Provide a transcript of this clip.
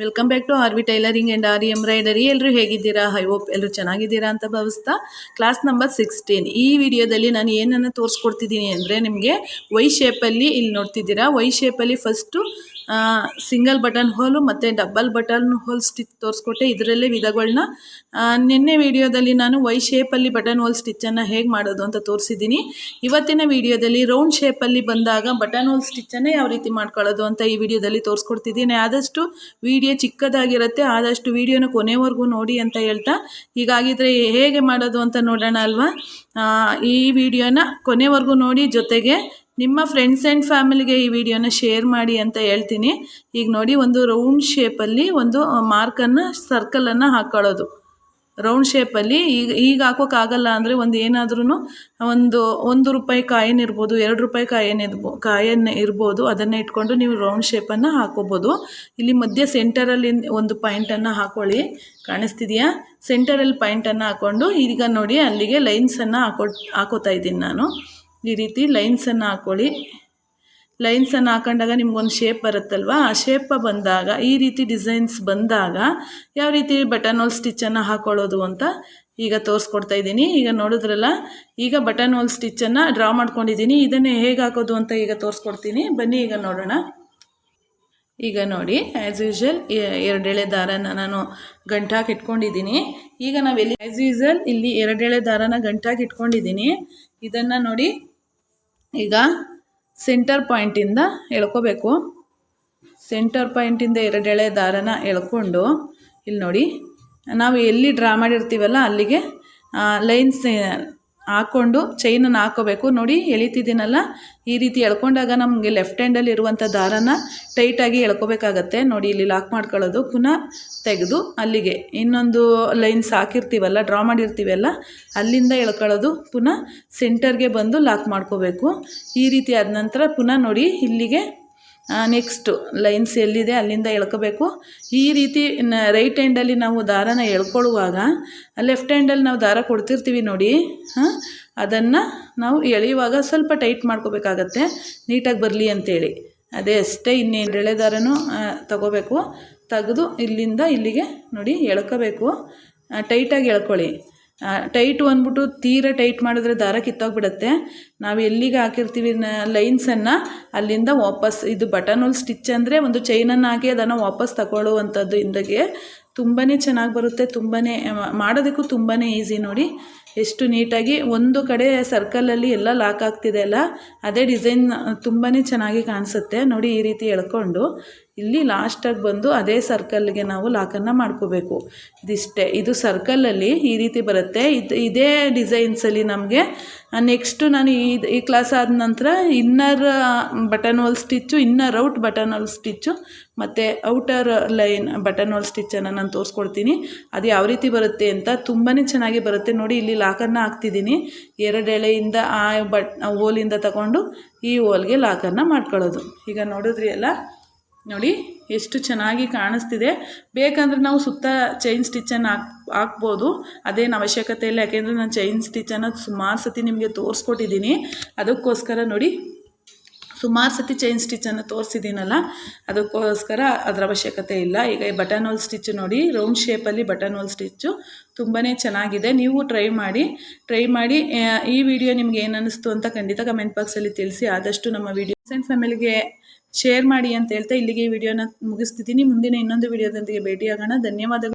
Welcome back to R V tailoring and R embroidery ಎಲ್ಲರೂ ಹೇಗಿದ್ದೀರಾ? I hope ಎಲ್ಲರೂ ಚೆನ್ನಾಗಿದ್ದೀರಾ ಅಂತ ಭಾವಿಸ್ತಾ ಕ್ಲಾಸ್ ನಂಬರ್ ಸಿಕ್ಸ್ಟೀನ್ ಈ ವಿಡಿಯೋದಲ್ಲಿ ನಾನು ಏನನ್ನು ತೋರಿಸ್ಕೊಡ್ತಿದ್ದೀನಿ ಅಂದರೆ ನಿಮಗೆ ವೈ ಶೇಪಲ್ಲಿ ಇಲ್ಲಿ ನೋಡ್ತಿದ್ದೀರಾ? ವೈ ಶೇಪಲ್ಲಿ ಫಸ್ಟು ಸಿಂಗಲ್ ಬಟನ್ ಹೋಲು ಮತ್ತು ಡಬಲ್ ಬಟನ್ ಹೋಲ್ ಸ್ಟಿಚ್ ತೋರಿಸ್ಕೊಟ್ಟೆ. ಇದರಲ್ಲೇ ವಿಧಗಳನ್ನ ನಿನ್ನೆ ವಿಡಿಯೋದಲ್ಲಿ ನಾನು ವೈ ಶೇಪಲ್ಲಿ ಬಟನ್ ಹೋಲ್ ಸ್ಟಿಚ್ಚನ್ನು ಹೇಗೆ ಮಾಡೋದು ಅಂತ ತೋರಿಸಿದ್ದೀನಿ ಇವತ್ತಿನ ವಿಡಿಯೋದಲ್ಲಿ ರೌಂಡ್ ಶೇಪಲ್ಲಿ ಬಂದಾಗ ಬಟನ್ ಹೋಲ್ ಸ್ಟಿಚ್ಚನ್ನು ಯಾವ ರೀತಿ ಮಾಡ್ಕೊಳ್ಳೋದು ಅಂತ ಈ ವಿಡಿಯೋದಲ್ಲಿ ತೋರಿಸ್ಕೊಡ್ತಿದ್ದೀನಿ ಆದಷ್ಟು ವಿಡಿಯೋ ಚಿಕ್ಕದಾಗಿರುತ್ತೆ, ಆದಷ್ಟು ವಿಡಿಯೋನ ಕೊನೆವರೆಗೂ ನೋಡಿ ಅಂತ ಹೇಳ್ತಾ. ಹೀಗಾಗಿದ್ರೆ ಹೇಗೆ ಮಾಡೋದು ಅಂತ ನೋಡೋಣ ಅಲ್ವಾ? ಈ ವಿಡಿಯೋನ ಕೊನೆವರೆಗೂ ನೋಡಿ, ಜೊತೆಗೆ ನಿಮ್ಮ ಫ್ರೆಂಡ್ಸ್ ಆ್ಯಂಡ್ ಫ್ಯಾಮಿಲಿಗೆ ಈ ವಿಡಿಯೋನ ಶೇರ್ ಮಾಡಿ ಅಂತ ಹೇಳ್ತೀನಿ. ಈಗ ನೋಡಿ, ಒಂದು ರೌಂಡ್ ಶೇಪಲ್ಲಿ ಒಂದು ಮಾರ್ಕನ್ನು ಸರ್ಕಲನ್ನು ಹಾಕ್ಕೊಳ್ಳೋದು ರೌಂಡ್ ಶೇಪಲ್ಲಿ ಈಗ ಈಗ ಹಾಕೋಕ್ಕಾಗಲ್ಲ ಅಂದರೆ ಒಂದು ಏನಾದ್ರೂ ಒಂದು ಒಂದು ರೂಪಾಯಿ ಕಾಯಿನ್ ಇರ್ಬೋದು, ಎರಡು ರೂಪಾಯಿ ಕಾಯಿನ್ ಇರ್ಬೋ ಕಾಯನ್ನು ಇರ್ಬೋದು, ಅದನ್ನು ಇಟ್ಕೊಂಡು ನೀವು ರೌಂಡ್ ಶೇಪನ್ನು ಹಾಕೋಬೋದು. ಇಲ್ಲಿ ಮಧ್ಯ ಸೆಂಟರಲ್ಲಿ ಒಂದು ಪಾಯಿಂಟನ್ನು ಹಾಕೊಳ್ಳಿ. ಕಾಣಿಸ್ತಿದೆಯಾ? ಸೆಂಟರಲ್ಲಿ ಪಾಯಿಂಟನ್ನು ಹಾಕ್ಕೊಂಡು ಈಗ ನೋಡಿ, ಅಲ್ಲಿಗೆ ಲೈನ್ಸನ್ನು ಹಾಕೊ, ಹಾಕೋತಾ ಇದ್ದೀನಿ ನಾನು. ಈ ರೀತಿ ಲೈನ್ಸನ್ನು ಹಾಕ್ಕೊಳ್ಳಿ ಲೈನ್ಸನ್ನು ಹಾಕೊಂಡಾಗ ನಿಮ್ಗೊಂದು ಶೇಪ್ ಬರುತ್ತಲ್ವ? ಆ ಶೇಪ ಬಂದಾಗ, ಈ ರೀತಿ ಡಿಸೈನ್ಸ್ ಬಂದಾಗ ಯಾವ ರೀತಿ ಬಟನ್ ಹೋಲ್ ಸ್ಟಿಚ್ಚನ್ನು ಹಾಕ್ಕೊಳ್ಳೋದು ಅಂತ ಈಗ ತೋರಿಸ್ಕೊಡ್ತಾ ಇದ್ದೀನಿ. ಈಗ ನೋಡಿದ್ರಲ್ಲ, ಈಗ ಬಟನ್ ಹೋಲ್ ಸ್ಟಿಚ್ಚನ್ನು ಡ್ರಾ ಮಾಡ್ಕೊಂಡಿದ್ದೀನಿ. ಇದನ್ನೇ ಹೇಗೆ ಹಾಕೋದು ಅಂತ ಈಗ ತೋರಿಸ್ಕೊಡ್ತೀನಿ. ಬನ್ನಿ ಈಗ ನೋಡೋಣ. ಈಗ ನೋಡಿ ಆ್ಯಸ್ ಯೂಶ್ವಲ್ ಎರಡೆಳೆ ದಾರನ ನಾನು ಗಂಟಾಕಿ ಇಟ್ಕೊಂಡಿದ್ದೀನಿ. ಈಗ ನಾವೆಲ್ಲಿ ಆ್ಯಸ್ ಯೂಶ್ವಲ್ ಇಲ್ಲಿ ಎರಡೆಳೆ ದಾರನ ಗಂಟಾಕಿ ಇಟ್ಕೊಂಡಿದ್ದೀನಿ. ಇದನ್ನು ನೋಡಿ ಈಗ ಸೆಂಟರ್ ಪಾಯಿಂಟಿಂದ ಎಳ್ಕೋಬೇಕು. ಸೆಂಟರ್ ಪಾಯಿಂಟಿಂದ ಎರಡೆಳೆ ದಾರನ ಎಳ್ಕೊಂಡು, ಇಲ್ಲಿ ನೋಡಿ, ನಾವು ಎಲ್ಲಿ ಡ್ರಾ ಮಾಡಿರ್ತೀವಲ್ಲ ಅಲ್ಲಿಗೆ ಲೈನ್ಸ್ ಹಾಕ್ಕೊಂಡು ಚೈನನ್ನು ಹಾಕೋಬೇಕು. ನೋಡಿ ಎಳಿತಿದ್ದೀನಲ್ಲ? ಈ ರೀತಿ ಎಳ್ಕೊಂಡಾಗ ನಮಗೆ ಲೆಫ್ಟ್ ಹ್ಯಾಂಡಲ್ಲಿ ಇರುವಂಥ ದಾರನ ಟೈಟಾಗಿ ಎಳ್ಕೊಬೇಕಾಗತ್ತೆ. ನೋಡಿ ಇಲ್ಲಿ ಲಾಕ್ ಮಾಡ್ಕೊಳ್ಳೋದು. ಪುನಃ ತೆಗೆದು ಅಲ್ಲಿಗೆ ಇನ್ನೊಂದು ಲೈನ್ಸ್ ಹಾಕಿರ್ತೀವಲ್ಲ ಡ್ರಾ ಮಾಡಿರ್ತೀವಲ್ಲ, ಅಲ್ಲಿಂದ ಎಳ್ಕೊಳ್ಳೋದು. ಪುನಃ ಸೆಂಟರ್ಗೆ ಬಂದು ಲಾಕ್ ಮಾಡ್ಕೋಬೇಕು. ಈ ರೀತಿ ಆದ ನಂತರ ಪುನಃ ನೋಡಿ ಇಲ್ಲಿಗೆ ನೆಕ್ಸ್ಟು ಲೈನ್ಸ್ ಎಲ್ಲಿದೆ, ಅಲ್ಲಿಂದ ಎಳ್ಕೋಬೇಕು. ಈ ರೀತಿ ರೈಟ್ ಹ್ಯಾಂಡಲ್ಲಿ ನಾವು ದಾರನ ಎಳ್ಕೊಳ್ಳುವಾಗ ಲೆಫ್ಟ್ ಹ್ಯಾಂಡಲ್ಲಿ ನಾವು ದಾರ ಕೊಡ್ತಿರ್ತೀವಿ ನೋಡಿ, ಹಾಂ, ಅದನ್ನು ನಾವು ಎಳೆಯುವಾಗ ಸ್ವಲ್ಪ ಟೈಟ್ ಮಾಡ್ಕೋಬೇಕಾಗತ್ತೆ. ನೀಟಾಗಿ ಬರಲಿ ಅಂತೇಳಿ. ಅದೇ ಅಷ್ಟೇ, ಇನ್ನೇನು ಎಳೆ ದಾರನೂ ತಗೋಬೇಕು. ತೆಗೆದು ಇಲ್ಲಿಂದ ಇಲ್ಲಿಗೆ ನೋಡಿ ಎಳ್ಕೋಬೇಕು. ಟೈಟಾಗಿ ಎಳ್ಕೊಳ್ಳಿ. ಟೈಟು ಅಂದ್ಬಿಟ್ಟು ತೀರ ಟೈಟ್ ಮಾಡಿದ್ರೆ ದಾರ ಕಿತ್ತೋಗ್ಬಿಡುತ್ತೆ. ನಾವು ಎಲ್ಲಿಗೆ ಹಾಕಿರ್ತೀವಿ ಲೈನ್ಸನ್ನು ಅಲ್ಲಿಂದ ವಾಪಸ್ ಇದು ಬಟನ್ ಹೋಲ್ ಸ್ಟಿಚ್ ಅಂದರೆ ಒಂದು ಚೈನನ್ನು ಹಾಕಿ ಅದನ್ನು ವಾಪಸ್ ತಗೊಳ್ಳುವಂಥದ್ದು ಇಂದಗೆ ತುಂಬಾ ಚೆನ್ನಾಗಿ ಬರುತ್ತೆ. ತುಂಬಾ ಮಾಡೋದಕ್ಕೂ ತುಂಬಾ ಈಸಿ ನೋಡಿ. ಎಷ್ಟು ನೀಟಾಗಿ ಒಂದು ಕಡೆ ಸರ್ಕಲಲ್ಲಿ ಎಲ್ಲ ಲಾಕ್ ಆಗ್ತಿದೆ ಅಲ್ಲ, ಅದೇ ಡಿಸೈನ್ ತುಂಬಾ ಚೆನ್ನಾಗಿ ಕಾಣಿಸುತ್ತೆ. ನೋಡಿ ಈ ರೀತಿ ಎಳ್ಕೊಂಡು. ಇಲ್ಲಿ ಲಾಸ್ಟಾಗಿ ಬಂದು ಅದೇ ಸರ್ಕಲ್ಗೆ ನಾವು ಲಾಕನ್ನು ಮಾಡ್ಕೋಬೇಕು. ಇದಿಷ್ಟೇ. ಇದು ಸರ್ಕಲಲ್ಲಿ ಈ ರೀತಿ ಬರುತ್ತೆ. ಇದು, ಇದೇ ಡಿಸೈನ್ಸಲ್ಲಿ ನಮಗೆ ನೆಕ್ಸ್ಟು ನಾನು ಈ ಈ ಕ್ಲಾಸ್ ಆದ ನಂತರ inner button hole stitch inner out button hole stitch ಮತ್ತು ಔಟರ್ ಲೈನ್ ಬಟನ್ ಹೋಲ್ ಸ್ಟಿಚ್ಚನ್ನು ನಾನು ತೋರಿಸ್ಕೊಡ್ತೀನಿ. ಅದು ಯಾವ ರೀತಿ ಬರುತ್ತೆ ಅಂತ ತುಂಬಾ ಚೆನ್ನಾಗಿ ಬರುತ್ತೆ. ನೋಡಿ, ಇಲ್ಲಿ ಲಾಕನ್ನು ಹಾಕ್ತಿದ್ದೀನಿ. ಎರಡು ಎಳೆಯಿಂದ ಆ ಬಟ್ ಹೋಲಿಂದ ತಗೊಂಡು ಈ ಹೋಲ್ಗೆ ಲಾಕನ್ನು ಮಾಡ್ಕೊಳ್ಳೋದು. ಈಗ ನೋಡಿದ್ರಿ ಅಲ್ಲ? ನೋಡಿ, ಎಷ್ಟು ಚೆನ್ನಾಗಿ ಕಾಣಿಸ್ತಿದೆ. ಬೇಕಂದ್ರೆ ನಾವು ಸುತ್ತ ಚೈನ್ ಸ್ಟಿಚ್ಚನ್ನು ಹಾಕ್, ಹಾಕ್ಬೋದು. ಅದೇನು ಅವಶ್ಯಕತೆ ಇಲ್ಲ. ಯಾಕೆಂದರೆ ನಾನು ಚೈನ್ ಸ್ಟಿಚ್ಚನ್ನು ಸುಮಾರು ಸತಿ ನಿಮಗೆ ತೋರಿಸ್ಕೊಟ್ಟಿದ್ದೀನಿ. ಅದಕ್ಕೋಸ್ಕರ ನೋಡಿ ಸುಮಾರು ಸತಿ ಚೈನ್ ಸ್ಟಿಚ್ಚನ್ನು ತೋರಿಸಿದ್ದೀನಲ್ಲ ಅದಕ್ಕೋಸ್ಕರ ಅದರ ಅವಶ್ಯಕತೆ ಇಲ್ಲ. ಈಗ ಈ ಬಟನ್ ಹೋಲ್ ಸ್ಟಿಚ್ ನೋಡಿ ರೌಂಡ್ ಶೇಪಲ್ಲಿ ಬಟನ್ ಹೋಲ್ ಸ್ಟಿಚ್ಚು ತುಂಬಾ ಚೆನ್ನಾಗಿದೆ. ನೀವು ಟ್ರೈ ಮಾಡಿ ಟ್ರೈ ಮಾಡಿ ಈ ವಿಡಿಯೋ ನಿಮ್ಗೆ ಏನು ಅನ್ನಿಸ್ತು ಅಂತ ಖಂಡಿತ ಕಮೆಂಟ್ ಬಾಕ್ಸಲ್ಲಿ ತಿಳಿಸಿ. ಆದಷ್ಟು ನಮ್ಮ ವಿಡಿಯೋ ಫ್ರೆಂಡ್ಸ್ ಫ್ಯಾಮಿಲಿಗೆ ಶೇರ್ ಮಾಡಿ ಅಂತ ಹೇಳ್ತಾ ಇಲ್ಲಿಗೆ ಈ ವಿಡಿಯೋನ ಮುಗಿಸ್ತಿದ್ದೀನಿ. ಮುಂದಿನ ಇನ್ನೊಂದು ವಿಡಿಯೋದೊಂದಿಗೆ ಭೇಟಿಯಾಗೋಣ. ಧನ್ಯವಾದಗಳು.